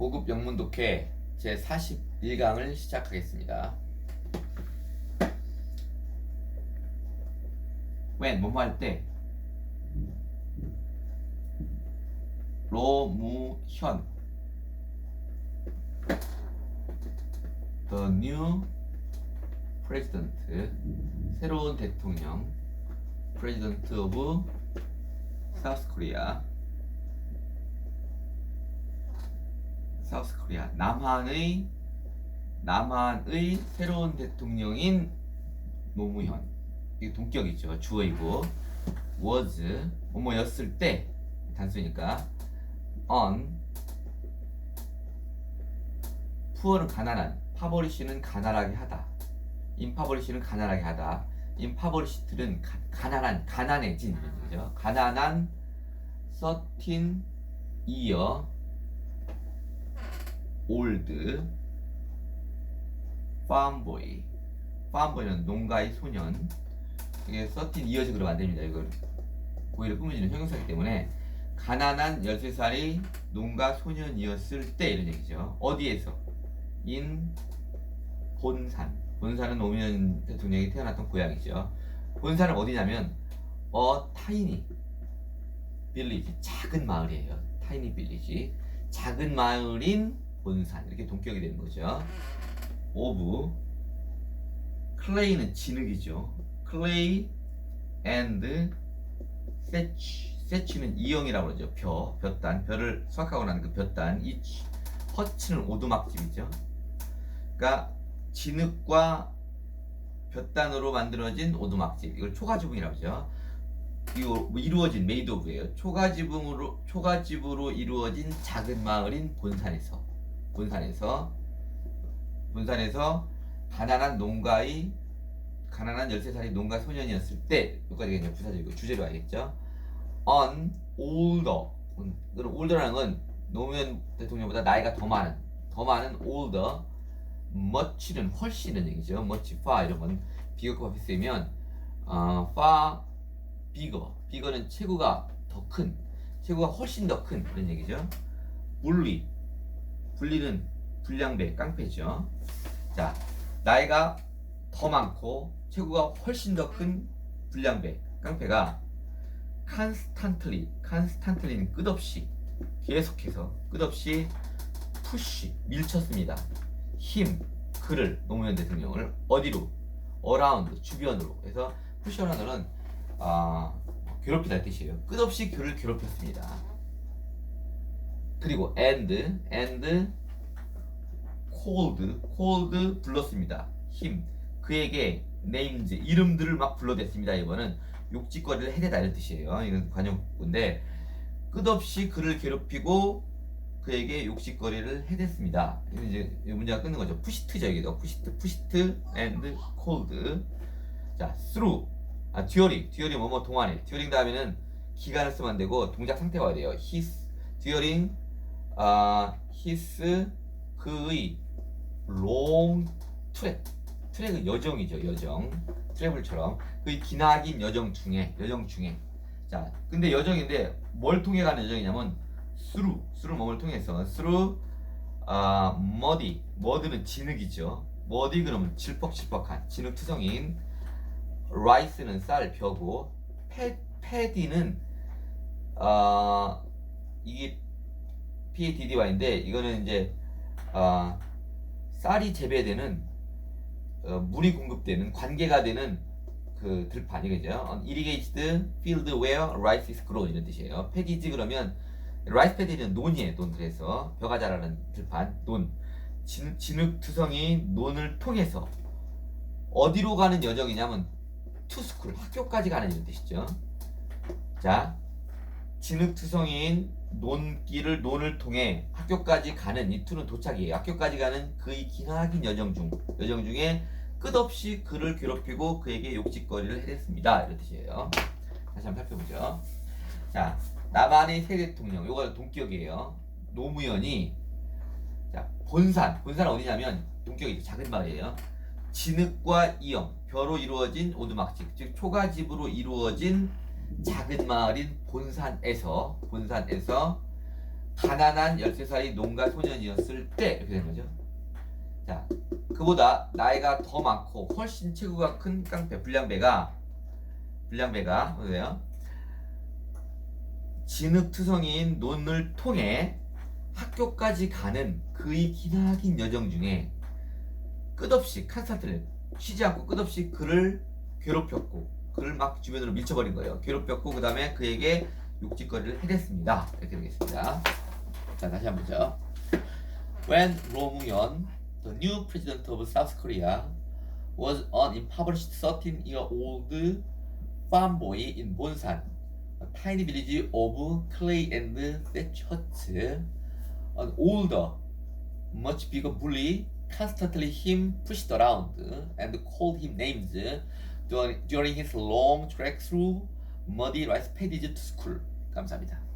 고급 영문 독해 제 41강을 시작하겠습니다. when 뭐뭐 할 때 로무현 the new president 새로운 대통령 president of South Korea 사우스 코리아 남한의 남한의 새로운 대통령인 노무현. 이게 동격이죠. 주어이고. was 뭐뭐였을 때 단수니까 on 푸어는 가난한 파버리시는 가난하게 하다. 임파버리시는 가난하게 하다. 임파버리시들은 가, 가난한 가난해진 이런 얘기죠. 가난한 13 year 올드 팜보이 팜보이는 농가의 소년. 이게 서틴 안 됩니다. 이걸 고의를 꾸며지는 형용사이기 때문에 가난한 13살이 농가 소년이었을 때 이런 얘기죠. 어디에서? 인 본산. 본산은 노무현 대통령이 태어났던 고향이죠. 본산은 어디냐면 어 타이니 빌리지 작은 마을이에요. 타이니 빌리지 작은 마을인 본산 이렇게 동격이 되는 거죠. 오브 클레이는 진흙이죠. 클레이 앤드 세치 세치는 이형이라고 그러죠. 벼, 볕단, 벼를 수확하고 나는 그 볕단. 이 허치는 오두막집이죠. 그러니까 진흙과 볕단으로 만들어진 오두막집. 이걸 초가지붕이라고 하죠. 이루어진 메이드 오브예요. 초가지붕으로 초가집으로 이루어진 작은 마을인 본산에서 본산에서 본산에서 가난한 농가의 가난한 13살의 농가 소년이었을 때 여기까지 이제 부사적이고 주제로 알겠죠? on older older라는 건 노무현 대통령보다 나이가 더 많은 더 많은 older much는 훨씬은 얘기죠. much far 이런 건 비교급하게 쓰면 어, far bigger bigger는 체구가 더 큰 체구가 훨씬 더큰 그런 얘기죠. bully 분리는 불량배, 깡패죠. 자, 나이가 더 많고 체구가 훨씬 더 큰 불량배, 깡패가 constantly, constantly는 끝없이 계속해서 끝없이 푸시 밀쳤습니다. 힘, 그를 노무현 대통령을 어디로? 어라운드 주변으로. 그래서 푸시 어라운드는 아, 괴롭히다 뜻이에요. 끝없이 그를 괴롭혔습니다. 그리고 and, and cold, cold 불렀습니다. 힘. 그에게 names, 이름들을 막 불러댔습니다. 이거는 욕짓거리를 해대다 이런 뜻이에요. 이건 관용구인데 끝없이 그를 괴롭히고 그에게 욕짓거리를 해댔습니다. 이제 이 문제가 끊는 거죠. 푸시트죠 이게 푸시트, 푸시트 and cold. 자, through. 아, 듀어링, 듀어링 뭐뭐 동안에. 듀어링 다음에는 기간을 쓰면 안 되고 동작 상태가 돼요. his, during, 아, his, 그의 long 트랙. 트랙은 여정이죠, 여정. 트래블처럼 그의 기나긴 여정 중에, 여정 중에. 자, 근데 여정인데 뭘 통해 가는 여정이냐면 through, through 뭐를 통해서 through 아, muddy, mud는 진흙이죠. muddy 그러면 질퍽질퍽한 진흙 투성인 rice는 쌀 벼고 패, 패디는 아 이게 PADDY인데 이거는 이제 아 쌀이 재배되는 어, 물이 공급되는 관계가 되는 그 들판 이거죠. irrigated field where rice is grown 이런 뜻이에요. 패디지 그러면 라이스 패디는 논이에요. 논 그래서 벼가 자라는 들판 논 진, 진흙 투성이 논을 통해서 어디로 가는 여정이냐면 투스쿨 학교까지 가는 이런 뜻이죠. 자, 진흙투성이인 논길을 논을 통해 학교까지 가는 이 투는 도착이에요. 학교까지 가는 그의 기나긴 여정 중 여정 중에 끝없이 그를 괴롭히고 그에게 욕짓거리를 해댔습니다. 이런 뜻이에요. 다시 한번 살펴보죠. 자, 남한의 새 대통령 요거 동격이에요. 노무현이 자 본산 본산은 어디냐면 동격이죠. 작은 마을이에요. 진흙과 이영, 벼로 이루어진 오두막집, 즉 초가집으로 이루어진 작은 마을인 본산에서 본산에서 가난한 13살이 농가 소년이었을 때 이렇게 된 거죠. 자, 그보다 나이가 더 많고 훨씬 체구가 큰 깡패 불량배가 불량배가 보세요. 진흙투성이인 논을 통해 학교까지 가는 그의 기나긴 여정 중에 끝없이 칸스탄트를 쉬지 않고 끝없이 그를 괴롭혔고 그를 막 주변으로 밀쳐버린 거예요. 괴롭혔고 그 다음에 그에게 욕짓거리를 해댔습니다. 이렇게 되겠습니다. 자 다시 한번 보죠. When Romuyon, the new president of South Korea, was an impoverished 13-year-old farm boy in Bonsan, a tiny village of clay and thatch huts, an older, much bigger bully constantly him pushed around and called him names during his long trek through muddy rice paddies to school. 감사합니다.